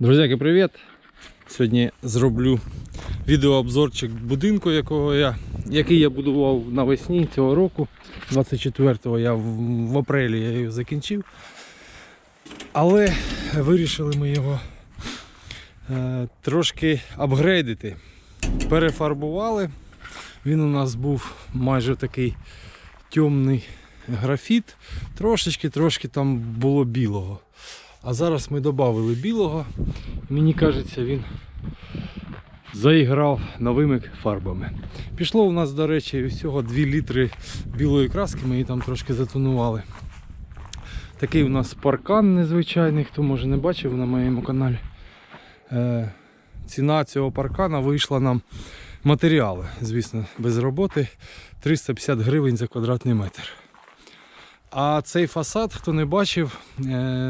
Друзяки, привіт! Сьогодні зроблю відеообзорчик будинку, якого я, який я будував навесні цього року. 24-го я в, в апрелі я його закінчив. Але вирішили ми його е, трошки апгрейдити. Перефарбували. Він у нас був майже такий темний графіт. Трошечки-трошки там було білого. А зараз ми додали білого. Мені кажеться, він заіграв новими фарбами. Пішло у нас, до речі, всього 2 літри білої краски, ми її там трошки затонували. Такий у нас паркан незвичайний, хто може не бачив на моєму каналі. Е, ціна цього паркана вийшла нам матеріали, звісно, без роботи 350 гривень за квадратний метр. А цей фасад, хто не бачив, е,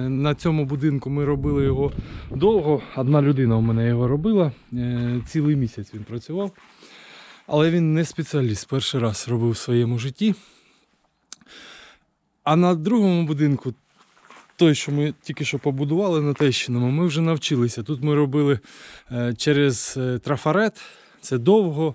на цьому будинку ми робили його довго. Одна людина у мене його робила. е, Цілий місяць він працював. Але він не спеціаліст, перший раз робив в своєму житті. А на другому будинку, той, що ми тільки що побудували на Тещиному, ми вже навчилися. Тут ми робили е, через трафарет. Це довго,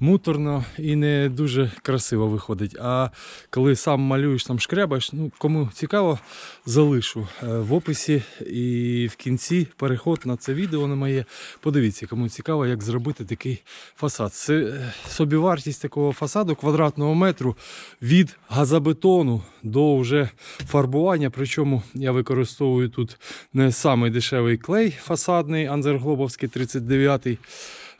муторно і не дуже красиво виходить. А коли сам малюєш там шкрябаєш, ну кому цікаво, залишу е, в описі і в кінці переход на це відео на моє. Подивіться, кому цікаво, як зробити такий фасад. Це е, собівартість такого фасаду квадратного метру від газобетону до вже фарбування. Причому я використовую тут не самий дешевий клей фасадний Анзерглобовський 39-й.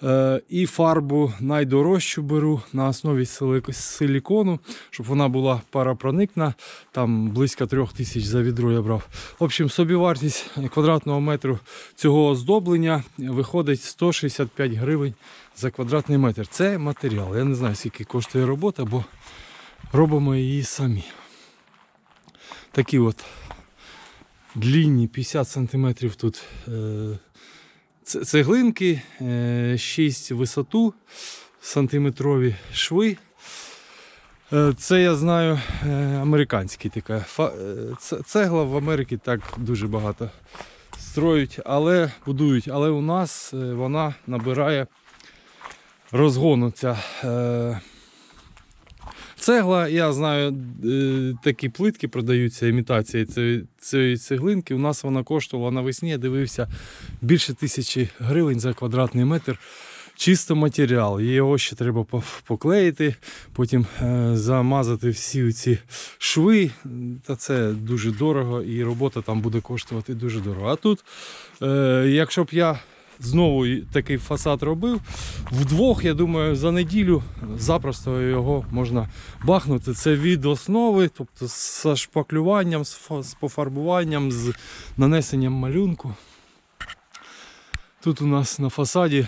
Е, І фарбу найдорожчу беру на основі силікону, щоб вона була паропроникна. Там близько трьох тисяч за відро я брав. В общем, собівартість квадратного метру цього оздоблення виходить 165 гривень за квадратний метр. Це матеріал. Я не знаю, скільки коштує робота, бо робимо її самі. Такі от длінні 50 см тут. Е, Цеглинки, 6 висоту, сантиметрові шви. Е, Це я знаю е, американський така. е, Цегла в Америці так дуже багато строють, але будують. Але у нас е, вона набирає розгону ця е, цегла. Я знаю, е, такі плитки продаються, імітації цієї- цієї цеглинки. У нас вона коштувала навесні, я дивився більше тисячі гривень за квадратний метр. Чисто матеріал. Його ще треба поклеїти, потім е, замазати всі ці шви. Та це дуже дорого і робота там буде коштувати дуже дорого. А тут, е, якщо б я знову такий фасад робив, вдвох, я думаю, за неділю запросто його можна бахнути. Це від основи, тобто з шпаклюванням, з пофарбуванням, з нанесенням малюнку. Тут у нас на фасаді,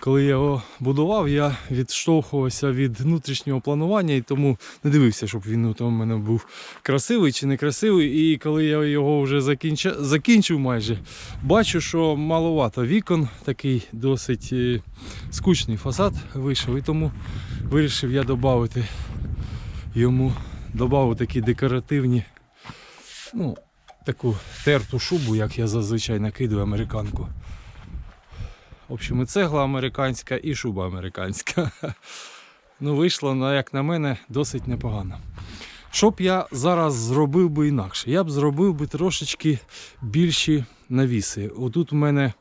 коли я його будував, я відштовхувався від внутрішнього планування і тому не дивився, щоб він у мене був красивий чи не красивий. І коли я його вже закінчив, закінчив майже, бачу, що маловато вікон, такий досить е, скучний фасад вийшов, і тому вирішив я додати йому додав такі декоративні, ну, таку терту шубу, як я зазвичай накидаю американку. В общем, і цегла американська, і шуба американська. Ну, вийшло, на- як на мене, досить непогано. Що б я зараз зробив би інакше? Я б зробив би трошечки більші навіси. Отут у мене,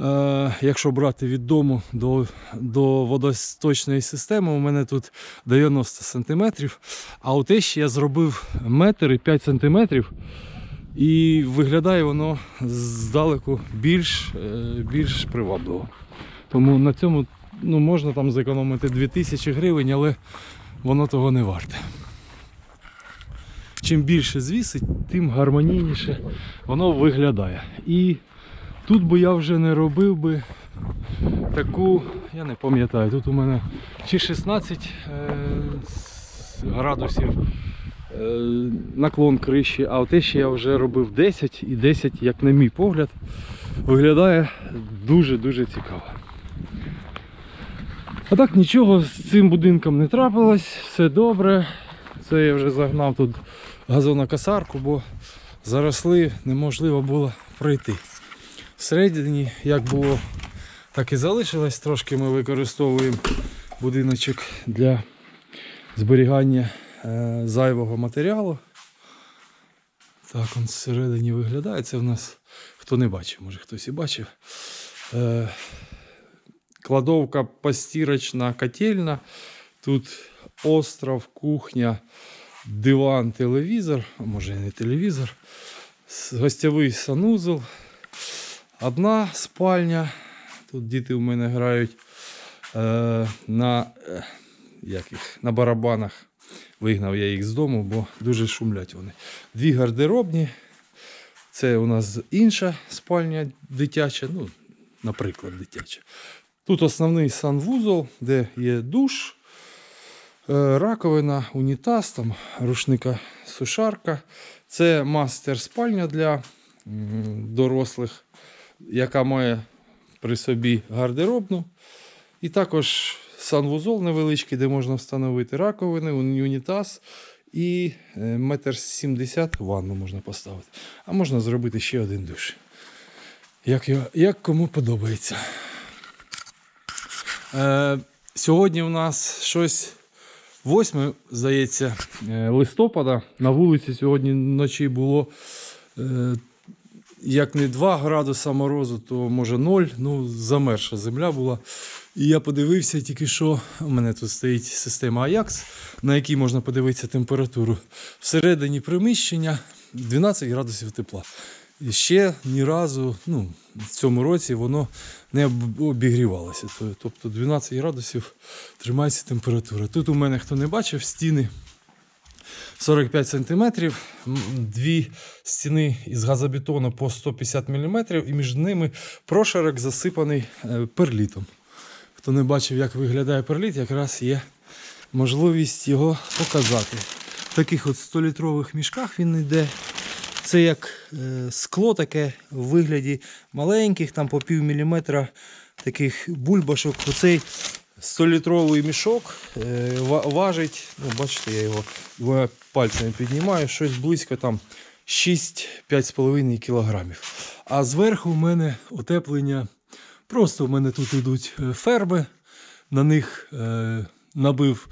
е, якщо брати від дому до, до водосточної системи, у мене тут 90 см, а те ще я зробив метр і 5 см. І виглядає воно здалеку більш, е, більш привабливо. Тому на цьому ну, можна там зекономити 2000 гривень, але воно того не варте. Чим більше звісить, тим гармонійніше воно виглядає. І тут би я вже не робив би таку, я не пам'ятаю, тут у мене чи 16 е, градусів наклон криші, а те ще я вже робив 10 і 10, як на мій погляд, виглядає дуже-дуже цікаво. А так нічого з цим будинком не трапилось, все добре. Це я вже загнав тут газонокосарку, бо заросли неможливо було пройти. Всередині, як було, так і залишилось. Трошки ми використовуємо будиночок для зберігання е, зайвого матеріалу. Так, он всередині виглядає. Це в нас хто не бачив, може хтось і бачив. Е, кладовка постірочна котельна. Тут остров, кухня, диван, телевізор, а може і не телевізор, гостєвий санузел, одна спальня. Тут діти в мене грають е, на, е, як їх, на барабанах. Вигнав я їх з дому, бо дуже шумлять вони. Дві гардеробні. Це у нас інша спальня дитяча, ну, наприклад, дитяча. Тут основний санвузол, де є душ, е, раковина, унітаз, там рушника сушарка. Це мастер спальня для дорослих, яка має при собі гардеробну. І також санвузол невеличкий, де можна встановити раковини, унітаз і е, метр сімдесят ванну можна поставити. А можна зробити ще один душ. Як, як кому подобається. Е, сьогодні у нас щось 8, здається, е, листопада. На вулиці сьогодні вночі було е, як не 2 градуса морозу, то може 0. Ну, замерша земля була. І я подивився тільки що. У мене тут стоїть система Ajax, на якій можна подивитися температуру. Всередині приміщення 12 градусів тепла. І ще ні разу, ну, в цьому році воно не обігрівалося. Тобто 12 градусів тримається температура. Тут у мене хто не бачив, стіни 45 см, дві стіни із газобетону по 150 мм, і між ними прошарок засипаний е, перлітом. Хто не бачив, як виглядає перліт, якраз є можливість його показати. В таких от 100-літрових мішках він йде. Це як е, скло таке в вигляді маленьких, там по пів міліметра таких бульбашок. Оцей 100-літровий мішок е, важить, ну, бачите, я його двома пальцями піднімаю, щось близько там 6-5,5 кілограмів. А зверху в мене утеплення. Просто в мене тут йдуть е, ферби, на них е, набив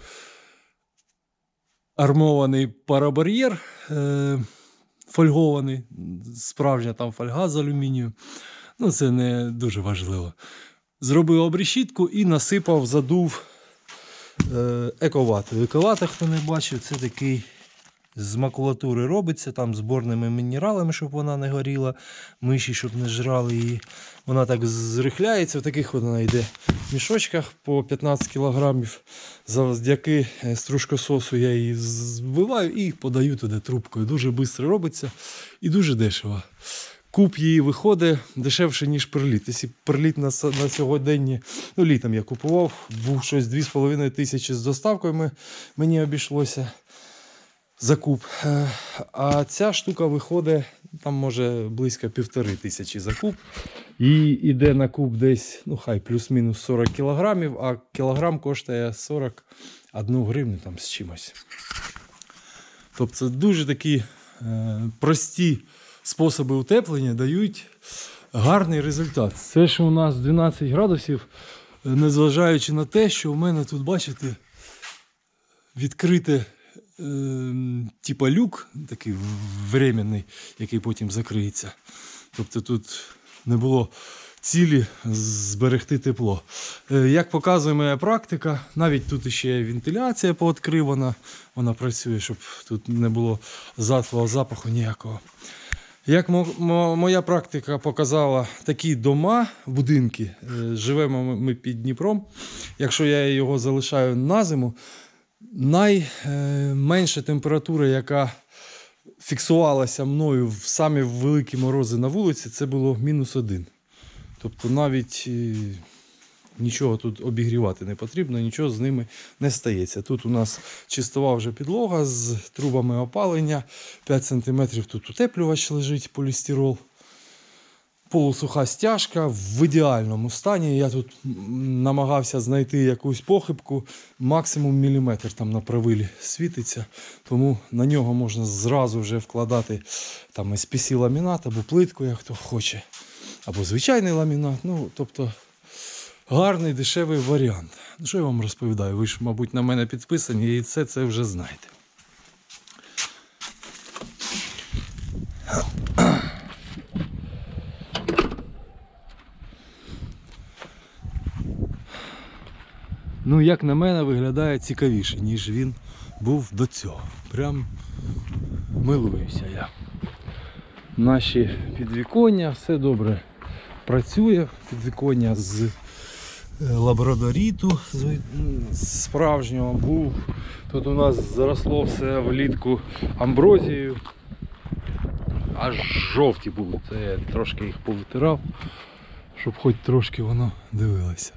армований парабар'єр е, фольгований, справжня там фольга з алюмінію. Ну, це не дуже важливо. Зробив обрешітку і насипав, задув ековату. Ековата, хто не бачив, це такий з макулатури робиться, там зборними мінералами, щоб вона не горіла, миші, щоб не жрали її. Вона так зрихляється, в таких вона йде мішочках по 15 кілограмів. Завдяки е, стружкососу я її збиваю і подаю туди трубкою. Дуже швидко робиться і дуже дешево. Куб її виходить дешевше, ніж перліт. Якщо перліт на, на сьогодні, ну літом я купував, був щось 2,5 тисячі з доставкою мені обійшлося за куб. Е, А ця штука виходить, там може близько півтори тисячі за куб. І йде на куб десь, ну хай плюс-мінус 40 кілограмів, а кілограм коштує 41 гривню там з чимось. Тобто це дуже такі е, прості способи утеплення дають гарний результат. Це ж у нас 12 градусів, е, незважаючи на те, що у мене тут, бачите, відкрите типа люк, такий временний, який потім закриється. Тобто тут не було цілі зберегти тепло. Е, Як показує моя практика, навіть тут ще вентиляція пооткривана, вона працює, щоб тут не було затхлого запаху ніякого. Як мо- мо- моя практика показала, такі дома, будинки, е, живемо ми під Дніпром. Якщо я його залишаю на зиму, найменша температура, яка фіксувалася мною в самі великі морози на вулиці, це було мінус один. Тобто навіть е, нічого тут обігрівати не потрібно, нічого з ними не стається. Тут у нас чистова вже підлога з трубами опалення, 5 см тут утеплювач лежить полістирол. Полусуха стяжка в ідеальному стані. Я тут намагався знайти якусь похибку, максимум міліметр там на правилі світиться, тому на нього можна зразу вже вкладати там SPC ламінат або плитку, як хто хоче. або звичайний ламінат. Ну, тобто гарний дешевий варіант. Що я вам розповідаю? Ви ж, мабуть, на мене підписані і це, це вже знаєте. Ну, як на мене, виглядає цікавіше, ніж він був до цього. Прям милуюся я. Наші підвіконня, все добре працює. Підвіконня з е, лабрадоріту з справжнього був. Тут у нас заросло все влітку амброзією. Аж жовті були. Це я трошки їх повитирав, щоб хоч трошки воно дивилося.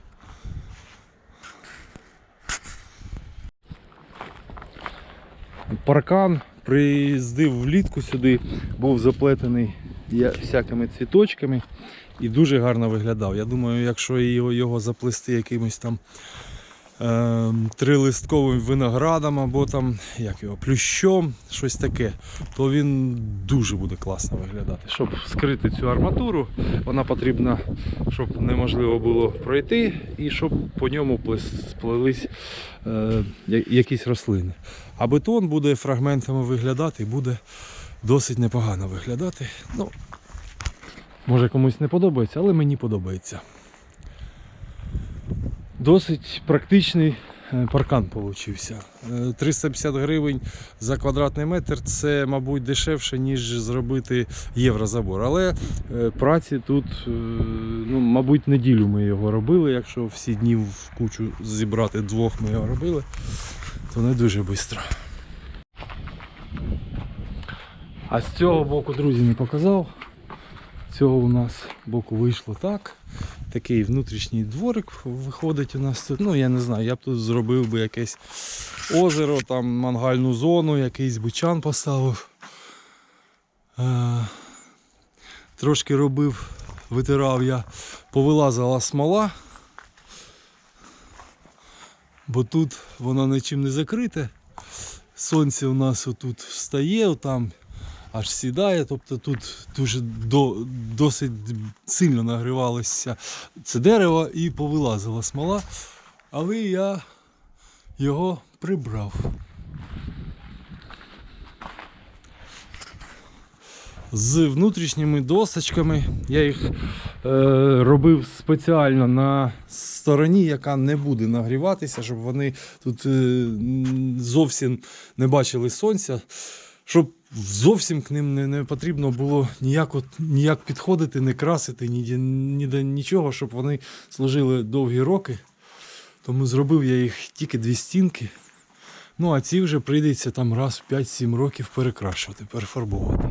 Паркан приїздив влітку сюди, був заплетений всякими цвіточками і дуже гарно виглядав. Я думаю, якщо його, заплести якимось там трилистковим виноградом або там як його, плющом, щось таке, то він дуже буде класно виглядати. Щоб скрити цю арматуру, вона потрібна, щоб неможливо було пройти і щоб по ньому сплелись е, якісь рослини. А бетон буде фрагментами виглядати і буде досить непогано виглядати. Ну, може комусь не подобається, але мені подобається. Досить практичний е, паркан получився. Е, 350 гривень за квадратний метр це, мабуть, дешевше, ніж зробити єврозабор. Але е, праці тут, е, ну, мабуть, неділю ми його робили. Якщо всі дні в кучу зібрати двох ми його робили, то не дуже швидко. А з цього боку, друзі, не показав. Цього у нас боку вийшло так. Такий внутрішній дворик виходить у нас тут. Ну, я не знаю, я б тут зробив би якесь озеро, там мангальну зону, якийсь бучан поставив. Е, Трошки робив, витирав я, повилазила смола, бо тут воно нічим не закрите. Сонце у нас отут встає, там аж сідає, тобто тут дуже до, досить сильно нагрівалося це дерево і повилазила смола, але я його прибрав. З внутрішніми досочками я їх е, робив спеціально на стороні, яка не буде нагріватися, щоб вони тут е, зовсім не бачили сонця, щоб зовсім к ним не, не потрібно було ніяк, от, ніяк підходити, не красити, ні, ні, нічого, щоб вони служили довгі роки. Тому зробив я їх тільки дві стінки. Ну а ці вже прийдеться там раз в 5-7 років перекрашувати, перефарбовувати.